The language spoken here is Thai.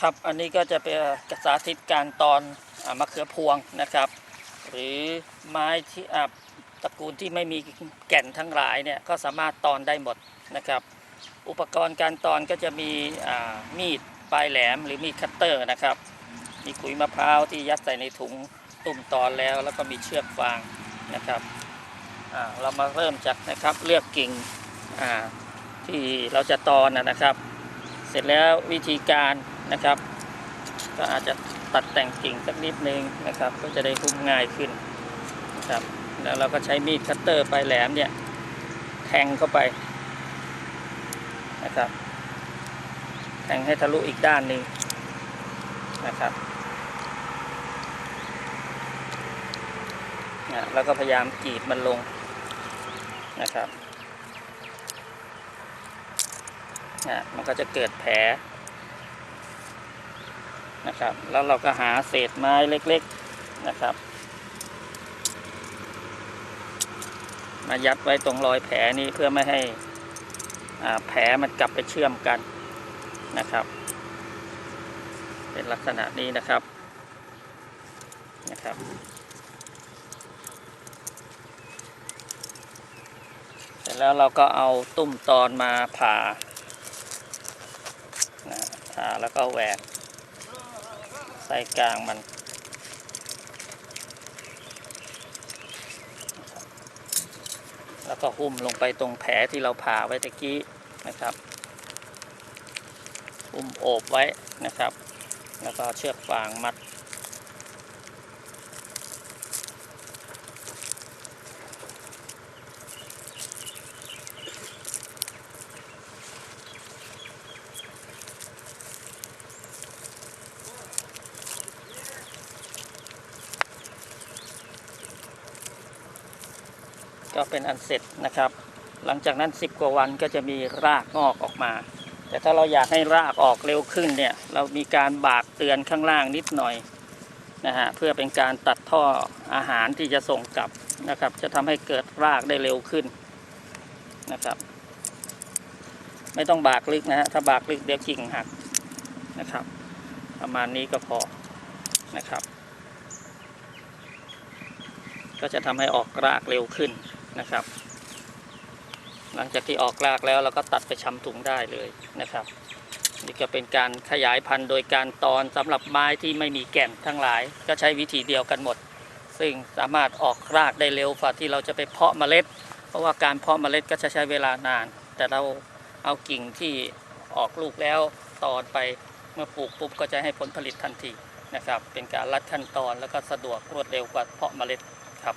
ครับอันนี้ก็จะเป็นสาธิตการตอนอมะเขือพวงนะครับ หรือไม้ที่อ่าตระกูลที่ไม่มีแก่นทั้งหลายเนี่ยก็สามารถตอนได้หมดนะครับ อุปกรณ์การตอนก็จะมีมีดปลายแหลมหรือมีดคัตเตอร์นะครับ มีขุยมะพร้าวที่ยัดใส่ในถุงตุ่มตอนแล้ว แล้วก็มีเชือกฟางนะครับเรามาเริ่มจากนะครับเลือกกิ่งที่เราจะตอนนะครับ เสร็จแล้ววิธีการ นะครับ ก็อาจจะตัดแต่งกิ่งสักนิดนึงนะครับ ก็จะได้หุ้มง่ายขึ้นนะครับ แล้วเราก็ใช้มีดคัตเตอร์ปลายแหลมเนี่ยแทงเข้าไปนะครับ แทงให้ทะลุอีกด้านหนึ่งนะครับนะแล้วก็พยายามกรีดมันลงนะครับนะมันก็จะเกิดแผล นะครับ แล้วเราก็หาเศษไม้เล็ก ๆนะครับ มายัดไว้ตรงรอยแผลนี้เพื่อไม่ให้แผลมันกลับไปเชื่อมกันนะครับ เป็นลักษณะนี้นะครับนะครับ เสร็จแล้วเราก็เอาตุ้มตอนมาผ่านะผ่าแล้วก็แหวก ใส่กลางมันแล้วก็หุ้มลงไปตรงแผลที่เราผ่าไว้ตะกี้นะครับ หุ้มโอบไว้นะครับ แล้วก็เชือกฟางมัด ก็เป็นอันเสร็จนะครับ หลังจากนั้น 10 กว่าวันก็จะมีรากงอกออกมา แต่ถ้าเราอยากให้รากออกเร็วขึ้นเนี่ยเรามีการบากเตือนข้างล่างนิดหน่อยนะฮะเพื่อเป็นการตัดท่ออาหารที่จะส่งกลับนะครับ จะทำให้เกิดรากได้เร็วขึ้นนะครับ ไม่ต้องบากลึกนะฮะถ้าบากลึกเดี๋ยวกิ่งหักนะครับ ประมาณนี้ก็พอนะครับ ก็จะทำให้ออกรากเร็วขึ้น นะครับ หลังจากที่ออกรากแล้วเราก็ตัดไปชำถุงได้เลยนะครับ นี่ก็เป็นการขยายพันธุ์โดยการตอนสำหรับไม้ที่ไม่มีแก่นทั้งหลาย ก็ใช้วิธีเดียวกันหมด ซึ่งสามารถออกรากได้เร็วกว่าที่เราจะไปเพาะเมล็ด เพราะว่าการเพาะเมล็ดก็จะใช้เวลานาน แต่เราเอากิ่งที่ออกลูกแล้วตอนไปเมื่อปลูกปุ๊บก็จะให้ผลผลิตทันทีนะครับ เป็นการลัดขั้นตอนแล้วก็สะดวกรวดเร็วกว่าเพาะเมล็ดครับ